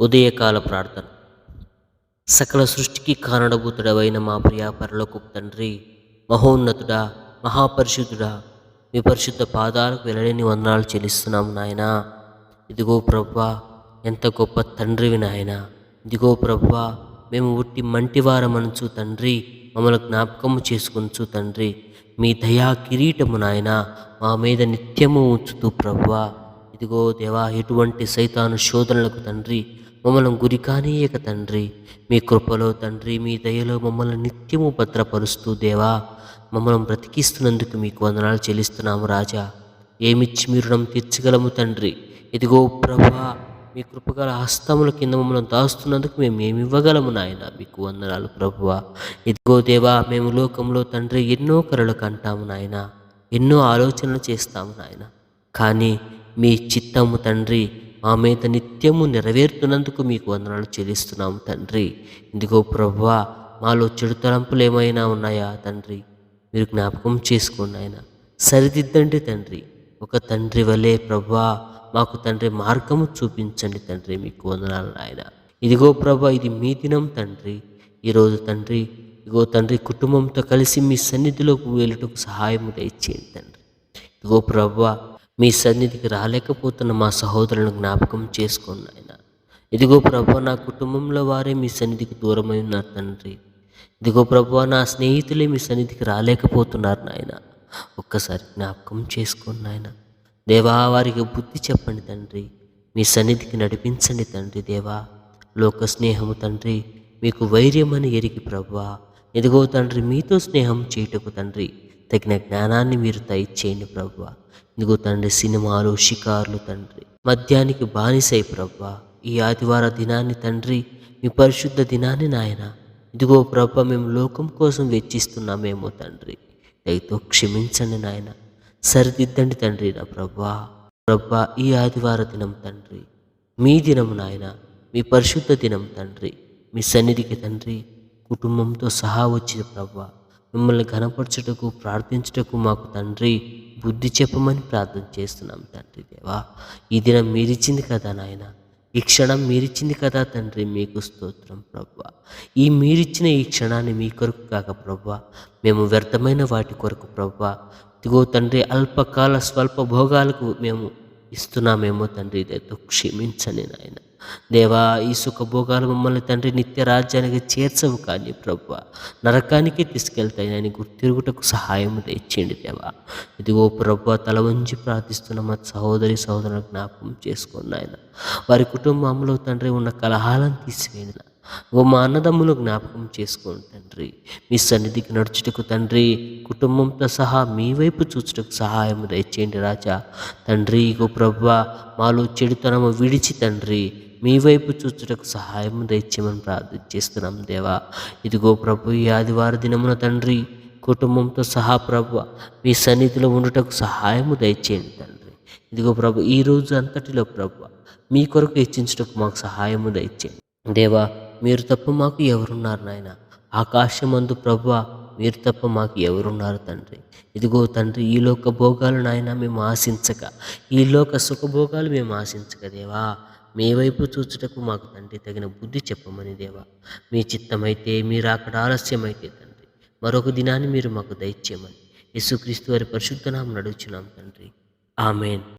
ఉదయకాల ప్రార్థన. సకల సృష్టికి కారణభూతుడవైన మా ప్రియ పరలోకు తండ్రి మహోన్నతుడా మహాపరిశుద్ధుడా మీ పరిశుద్ధ పాదాలకు వెళ్ళలేని వందనాలు చెల్లిస్తున్నాము నాయనా. ఇదిగో ప్రభా ఎంత గొప్ప తండ్రివి నాయన. ఇదిగో ప్రభా మేము ఉట్టి మంటివారమనుచు తండ్రి మమ్మల్ని జ్ఞాపకము చేసుకొంచు తండ్రి మీ దయా కిరీటము నాయన మా మీద నిత్యము ఉంచుతూ ప్రభా. ఇదిగో దేవా ఎటువంటి సైతాను శోధనలకు తండ్రి మమ్మల్ని గురి కానీయక తండ్రి. మీ కృపలో తండ్రి మీ దయలో మమ్మల్ని నిత్యము భద్రపరుస్తూ దేవా మమ్మల్ని బ్రతికిస్తున్నందుకు మీకు వందనాలు చెల్లిస్తున్నాము రాజా. ఏమిచ్చి మీరు రుణం తీర్చగలము తండ్రి? ఇదిగో ప్రభా మీ కృపగల హస్తముల కింద మమ్మల్ని దాస్తున్నందుకు మేము ఏమి ఇవ్వగలము నాయన? మీకు వందనాలు ప్రభువ. ఇదిగో దేవా మేము లోకంలో తండ్రి ఎన్నో కరలు కంటాము నాయన. ఎన్నో ఆలోచనలు చేస్తాము నాయన. కానీ మీ చిత్తము తండ్రి మా మీద నిత్యము నెరవేరుతున్నందుకు మీకు వందనాలు చెల్లిస్తున్నాము తండ్రి. ఇదిగో ప్రభువా మాలో చెడు తలంపులు ఏమైనా ఉన్నాయా తండ్రి? మీరు జ్ఞాపకం చేసుకోండి ఆయన. సరిదిద్దండి తండ్రి. ఒక తండ్రి వలె ప్రభా మాకు తండ్రి మార్గము చూపించండి తండ్రి మీకు వందనాలు ఆయన. ఇదిగో ప్రభా ఇది మీ దినం తండ్రి. ఈరోజు తండ్రి ఇదిగో తండ్రి కుటుంబంతో కలిసి మీ సన్నిధిలోకి వెళ్ళటకు సహాయం దయచేయండి తండ్రి. ఇదిగో ప్రభా మీ సన్నిధికి రాలేకపోతున్న మా సహోదరులను జ్ఞాపకం చేసుకోండి ఆయన ఇదిగో ప్రభా నా కుటుంబంలో వారే మీ సన్నిధికి దూరమై ఉన్నారు తండ్రి. ఇదిగో ప్రభు నా స్నేహితులే మీ సన్నిధికి రాలేకపోతున్నారు నాయన. ఒక్కసారి జ్ఞాపకం చేసుకోండి నాయన. దేవా వారికి బుద్ధి చెప్పండి తండ్రి. మీ సన్నిధికి నడిపించండి తండ్రి దేవా. లోక స్నేహము తండ్రి. మీకు వైర్యమని ఎరిగి ప్రభువా ఇదిగో తండ్రి మీతో స్నేహం చేయుటకు తండ్రి. తగిన జ్ఞానాన్ని మీరు దయచేయండి ప్రభువా ఇదిగో తండ్రి సినిమాలు షికార్లు తండ్రి. మద్యానికి బానిసై ప్రభువా ఈ ఆదివార దినాన్ని తండ్రి మీ పరిశుద్ధ దినాన్ని నాయన. ఇదిగో ప్రభ మేము లోకం కోసం వెచ్చిస్తున్నామేమో తండ్రి. దయతో క్షమించండి నాయన. సరిదిద్దండి తండ్రి నా ప్రభా. ప్రభా ఈ ఆదివార దినం తండ్రి. మీ దినం నాయన. మీ పరిశుద్ధ దినం తండ్రి. మీ సన్నిధికి తండ్రి. కుటుంబంతో సహా వచ్చిన ప్రభా. మిమ్మల్ని ఘనపరచుటకు ప్రార్థించుటకు మాకు తండ్రి బుద్ధి చెప్పమని ప్రార్థన చేస్తున్నాం తండ్రి దేవా. ఈ దినం మీరిచ్చింది కదా నాయన. ఈ క్షణం మీరిచ్చింది కదా తండ్రి మీకు స్తోత్రం ప్రభా ఈ మీరిచ్చిన ఈ క్షణాన్ని మీ కొరకు కాక ప్రభా మేము వ్యర్థమైన వాటి కొరకు ప్రభా ఇదిగో తండ్రి అల్పకాల స్వల్ప భోగాలకు మేము ఇస్తున్నామేమో తండ్రి దయతో క్షమించండి నాయన. దేవా ఈ సుఖభోగాలు మమ్మల్ని తండ్రి నిత్య రాజ్యానికి చేర్చవు కానీ ప్రభు. నరకానికి తీసుకెళ్తాయి నేను గుర్తిరుగుటకు సహాయం తెచ్చేయండి దేవా. ఇదిగో ప్రభు తల వంచి ప్రార్థిస్తున్న మా సహోదరి సహోదరుల జ్ఞాపకం చేసుకున్న ఆయన వారి కుటుంబంలో తండ్రి ఉన్న కలహాలను తీసివేయన ఓ మా అన్నదమ్ములు జ్ఞాపకం చేసుకోండి తండ్రి. మీ సన్నిధికి నడుచుటకు తండ్రి కుటుంబంతో సహా మీ వైపు చూచుటకు సహాయం దయచేయండి రాజా. తండ్రి ఇగో ప్రభా మాలో చెడుతనము విడిచి తండ్రి మీ వైపు చూచుటకు సహాయం దయచేయమని ప్రార్థన చేస్తున్నాం దేవా. ఇదిగో ప్రభు ఈ ఆదివార దినమున తండ్రి కుటుంబంతో సహా ప్రభు మీ సన్నిధిలో ఉండటకు సహాయము దయచేయండి తండ్రి. ఇదిగో ప్రభు ఈ రోజు అంతటిలో ప్రభు మీ కొరకు హెచ్చించుటకు మాకు సహాయము దయచేయండి. దేవా మీరు తప్ప మాకు ఎవరున్నారు నాయన? ఆకాశమందు ప్రభు మీరు తప్ప మాకు ఎవరున్నారు తండ్రి? ఇదిగో తండ్రి ఈ లోక భోగాలు నాయన మేము ఆశించక ఈ లోక సుఖభోగాలు మేము ఆశించక దేవా. మీ వైపు చూచుటకు మాకు తండ్రి తగిన బుద్ధి చెప్పమని దేవా. మీ చిత్తమైతే మీరు అక్కడ ఆలస్యమైతే తండ్రి మరొక దినాన్ని మీరు మాకు దయచేయమని. యేసుక్రీస్తు వారి పరిశుద్ధనామం నడుచున్నాం తండ్రి. ఆమెన్.